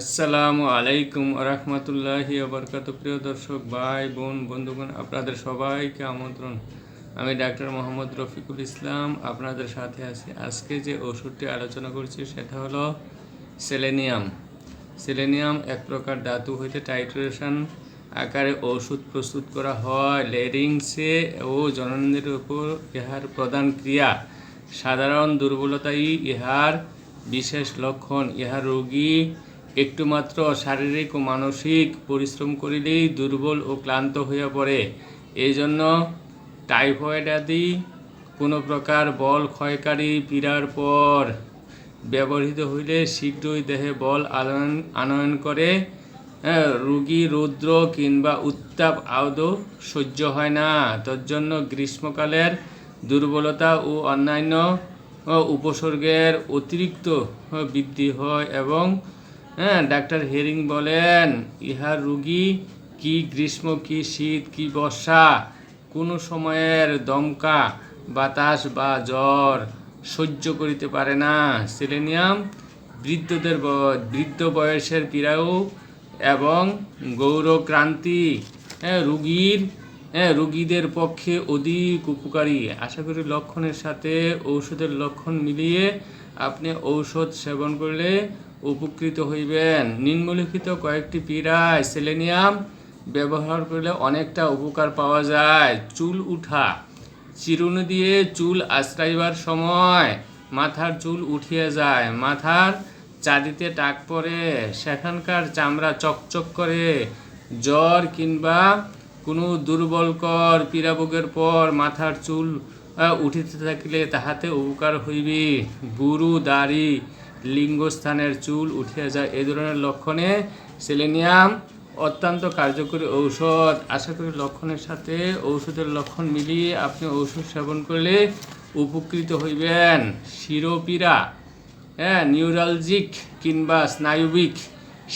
আসসালামু আলাইকুম রহমতুল্লাহি বরকাত প্রিয় দর্শক, ভাই, বোন, বন্ধুগণ, আপনাদের সবাইকে আমন্ত্রণ। আমি ডাক্তার মোহাম্মদ রফিকুল ইসলাম, আপনাদের সাথে আছি। আজকে যে ওষুধটি আলোচনা করছি সেটা হলো সেলেনিয়াম। সেলেনিয়াম এক প্রকার ধাতু হইতে টাইট্রেশন আকারে ওষুধ প্রস্তুত করা হয়। লেরিংসে ও জননের উপর ইহার প্রধান ক্রিয়া। সাধারণ দুর্বলতাই ইহার বিশেষ লক্ষণ। ইহার রোগী একটুমাত্র শারীরিক ও মানসিক পরিশ্রম করিলেই দুর্বল ও ক্লান্ত হইয়া পড়ে। এই জন্য টাইফয়েড আদি কোনো প্রকার বল ক্ষয়কারী পীড়ার পর ব্যবহৃত হইলে শীঘ্রই দেহে বল আনয়ন আনয়ন করে রোগী রৌদ্র কিংবা উত্তাপ আদৌ সহ্য হয় না। তোর জন্য গ্রীষ্মকালের দুর্বলতা ও অন্যান্য উপসর্গের অতিরিক্ত বৃদ্ধি হয় এবং হ্যাঁ ডাক্তার হেরিং বলেন, ইহার রুগী কি গ্রীষ্ম, কি শীত, কি বর্ষা, কোনো সময়ের দমকা, বাতাস বা জ্বর সহ্য করিতে পারে না। সেলেনিয়াম বৃদ্ধদের বৃদ্ধ বয়সের পীড়াও এবং গৌরক্রান্তি হ্যাঁ রুগীর হ্যাঁ রুগীদের পক্ষে অধিক উপকারী। আশা করি লক্ষণের সাথে ঔষধের লক্ষণ মিলিয়ে আপনি ঔষধ সেবন করলে উপকৃত হইবেন। নিম্নলিখিত কয়েকটি পীড়ায় সেলেনিয়াম ব্যবহার করলে অনেকটা উপকার পাওয়া যায়। চুল উঠা। চিরুনি দিয়ে চুল আশ্রাইবার সময় মাথার চুল উঠিয়ে যায়। মাথার চাঁদিতে টাক পড়ে। সেখানকার চামড়া চকচক করে। জ্বর কিংবা কোনো দুর্বলকর পীড়াভোগের পর মাথার চুল উঠিতে থাকিলে তাহাতে উপকার হইবে। গুরু দাড়ি লিঙ্গস্থানের চুল উঠিয়া যায়। এই ধরনের লক্ষণে সেলেনিয়াম অত্যন্ত কার্যকরী ঔষধ। আশা করি লক্ষণের সাথে ঔষধের লক্ষণ মিলিয়ে আপনি ঔষধ সেবন করলে উপকৃত হইবেন। শিরোপীড়া হ্যাঁ নিউরালজিক কিংবা স্নায়ুবিক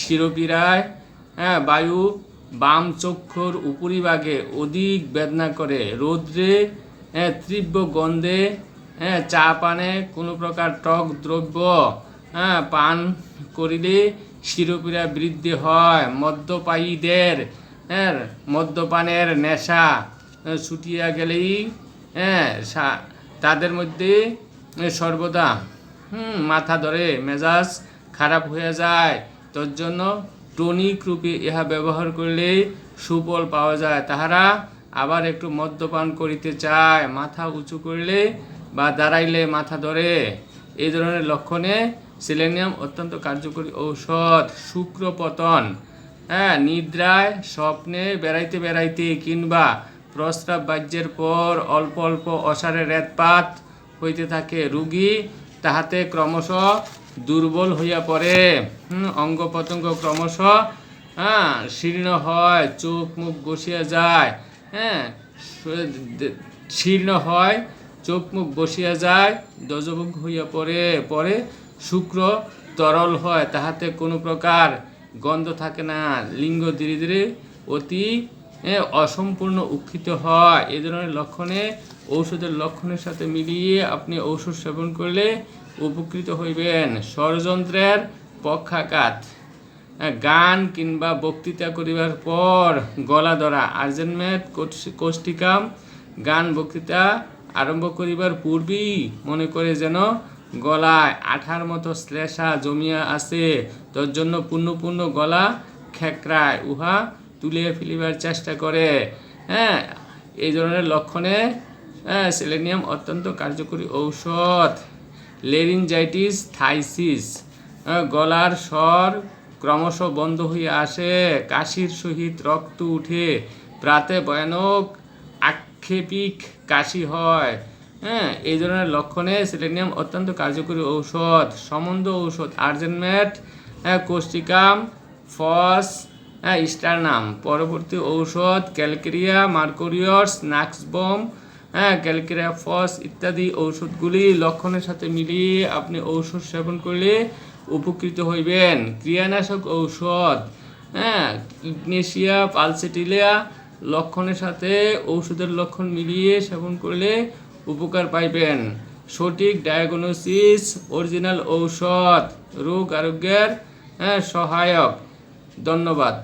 শিরোপীড়ায় হ্যাঁ বায়ু বাম চক্ষুর উপরিভাগে অধিক বেদনা করে। রৌদ্রে হ্যাঁ তীব্র গন্ধে হ্যাঁ চা পানে কোনো প্রকার টক দ্রব্য হ্যাঁ পান করিলে শিরোপীড়া বৃদ্ধি হয়। মদ্যপায়ীদের হ্যাঁ মদ্যপানের নেশা ছুটিয়া গেলেই হ্যাঁ তাদের মধ্যে সর্বদা, হুম, মাথা ধরে, মেজাজ খারাপ হয়ে যায়। তোর জন্য টনিক রূপে ইহা ব্যবহার করলে সুফল পাওয়া যায়। তাহারা আবার একটু মদ্যপান করিতে চায়। মাথা উঁচু করলে বা দাঁড়াইলে মাথা ধরে। এই ধরনের লক্ষণে সিলেনিয়াম অত্যন্ত কার্যকরী ঔষধ, শুক্রপতন। হ্যাঁ নিদ্রায় স্বপ্নে বেড়াইতে বেড়াইতে কিংবা প্রস্রাব বাহ্যের পর অল্প অল্প অসারে রেতপাত হইতে থাকে রুগী, তাহাতে ক্রমশ দুর্বল হইয়া পড়ে। অঙ্গ প্রত্যঙ্গ ক্রমশ হ্যাঁ শীর্ণ হয়, চোখ মুখ বসিয়া যায়। হ্যাঁ শীর্ণ হয়, চোখ মুখ বসিয়া যায় দজভুগ হইয়া পড়ে পরে শুক্র তরল হয়, তাহাতে কোনো প্রকার গন্ধ থাকে না। লিঙ্গ ধীরে ধীরে অতি অসম্পূর্ণ উক্ষিত হয়। এই ধরনের লক্ষণে, ঔষধের লক্ষণের সাথে মিলিয়ে আপনি ঔষধ সেবন করলে উপকৃত হইবেন। ষড়যন্ত্রের পক্ষাঘাত। গান কিংবা বক্তৃতা করিবার পর গলা ধরা আর্জেনমেট কোষ্টিকাম গান বক্তৃতা আরম্ভ করিবার পূর্বেই মনে করে যেন গলায় আঠার মতো শ্লেষা জমিয়া আছে, তোর জন্য পূর্ণ পূর্ণ গলা খেকড়ায় উহা তুলে ফেলিবার চেষ্টা করে। হ্যাঁ এই ধরনের লক্ষণে হ্যাঁ সেলেনিয়াম অত্যন্ত কার্যকরী ঔষধ। লেরিনজাইটিস, থাইসিস গলার স্বর ক্রমশ বন্ধ হয়ে আসে, কাশির সহিত রক্ত উঠে, প্রাতে ভয়ানক আক্ষেপিক কাশি হয়। হ্যাঁ এই ধরনের লক্ষণে সেলেনিয়াম অত্যন্ত কার্যকরী ঔষধ। সম্বন্ধ ঔষধ, আর্জেনমেট হ্যাঁ কোষ্টিকাম, ফস হ্যাঁ স্টারনাম। পরবর্তী ঔষধ, ক্যালকেরিয়া, মার্কোরিয়স, নাক্সবম হ্যাঁ ক্যালকেরিয়া, ফস ইত্যাদি ঔষধগুলি লক্ষণের সাথে মিলিয়ে আপনি ঔষধ সেবন করলে উপকৃত হইবেন। ক্রিয়ানাশক ঔষধ হ্যাঁ ইগনেশিয়া পালসেটিলিয়া লক্ষণের সাথে ঔষধের লক্ষণ মিলিয়ে সেবন করলে উপকার পাইবেন। সঠিক ডায়াগনোসিস অরিজিনাল ঔষধ রোগ আরোগ্যের হ্যাঁ সহায়ক। ধন্যবাদ।